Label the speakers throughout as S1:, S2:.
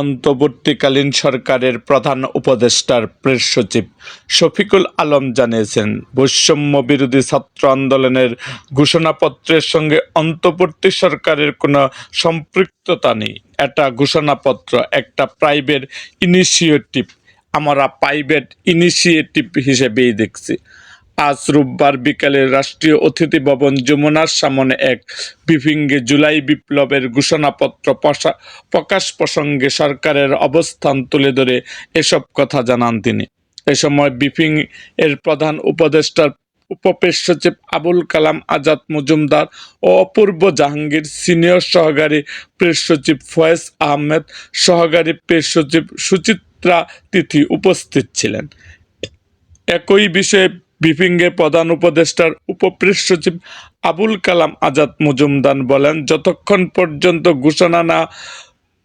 S1: অন্তর্বর্তীকালীন সরকারের প্রধান উপদেষ্টার প্রেস সচিব শফিকুল আলম জানিয়েছেন, বৈষম্য বিরোধী ছাত্র আন্দোলনের ঘোষণাপত্রের সঙ্গে অন্তর্বর্তী সরকারের কোনো সম্পৃক্ততা নেই। এটা ঘোষণাপত্র একটা প্রাইভেট ইনিশিয়েটিভ আমরা প্রাইভেট ইনিশিয়েটিভ হিসেবেই দেখছি। আজ রোববার বিকালে রাষ্ট্রীয় অতিথি ভবন যমুনার সামনে এক ব্রিফিংয়ে জুলাই বিপ্লবের ঘোষণাপত্র প্রকাশ প্রসঙ্গে সরকারের অবস্থান তুলে ধরে এসব কথা জানান তিনি। এ সময় ব্রিফিং এর প্রধান উপদেষ্টার উপপ্রেস সচিব আবুল কালাম আজাদ মজুমদার ও অপূর্ব জাহাঙ্গীর সিনিয়র সহকারী প্রেস সচিব ফয়েজ আহমেদ, সহকারী প্রেস সচিব সুচিত্রা তিথি উপস্থিত ছিলেন। একই বিষয়ে ব্রিফিংয়ে প্রধান উপদেষ্টার উপপ্রেস সচিব আবুল কালাম আজাদ মজুমদার বলেন, যতক্ষণ পর্যন্ত ঘোষণা না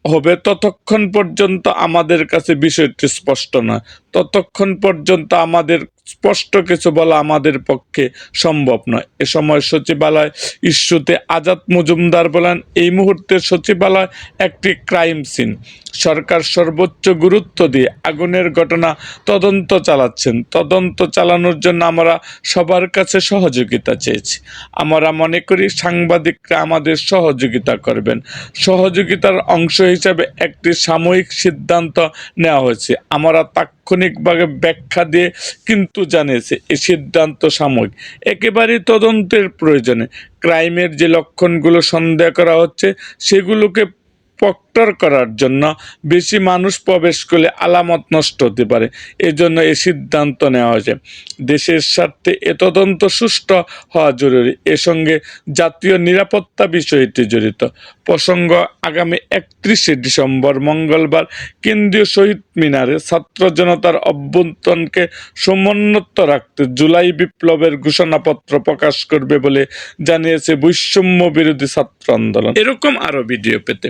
S1: হবে, ততক্ষণ পর্যন্ত আমাদের কাছে বিষয়টি স্পষ্ট নয়। ততক্ষণ পর্যন্ত আমাদের স্পষ্ট কিছু বলা আমাদের পক্ষে সম্ভব নয়। এ সময় সচিবালয় ইস্যুতে আজাদ মজুমদার বলেন, এই মুহূর্তে সচিবালয় একটি ক্রাইম সিন। সরকার সর্বোচ্চ গুরুত্ব দিয়ে আগুনের ঘটনা তদন্ত চালাচ্ছেন। তদন্ত চালানোর জন্য আমরা সবার কাছে সহযোগিতা চেয়েছি। আমরা মনে করি সাংবাদিকরা আমাদের সহযোগিতা করবেন। সহযোগিতার অংশ হিসাবে একটি সাময়িক সিদ্ধান্ত নেওয়া হয়েছে। আমরা তাৎক্ষণিকভাবে ব্যাখ্যা দিয়ে কিন্তু জানিয়েছে, এ সিদ্ধান্ত সাময়িক। একেবারেই তদন্তের প্রয়োজনে। ক্রাইমের যে লক্ষণগুলো সন্দেহ করা হচ্ছে, সেগুলোকে প্রক্টর করার জন্য বেশি মানুষ প্রবেশ করলে আলামত নষ্ট হতে পারে। এজন্য এই সিদ্ধান্ত নেওয়া হয়েছে। দেশের স্বার্থে এ তদন্ত সুষ্ঠু হওয়া জরুরি। এর সঙ্গে জাতীয় নিরাপত্তা বিষয়টি জড়িত। প্রসঙ্গ, আগামী একত্রিশে ডিসেম্বর মঙ্গলবার কেন্দ্রীয় শহীদ মিনারে ছাত্র জনতার অভ্যন্তরণকে সমুন্নত রাখতে জুলাই বিপ্লবের ঘোষণাপত্র প্রকাশ করবে বলে জানিয়েছে বৈষম্য বিরোধী ছাত্র আন্দোলন। এরকম আরও ভিডিও পেতে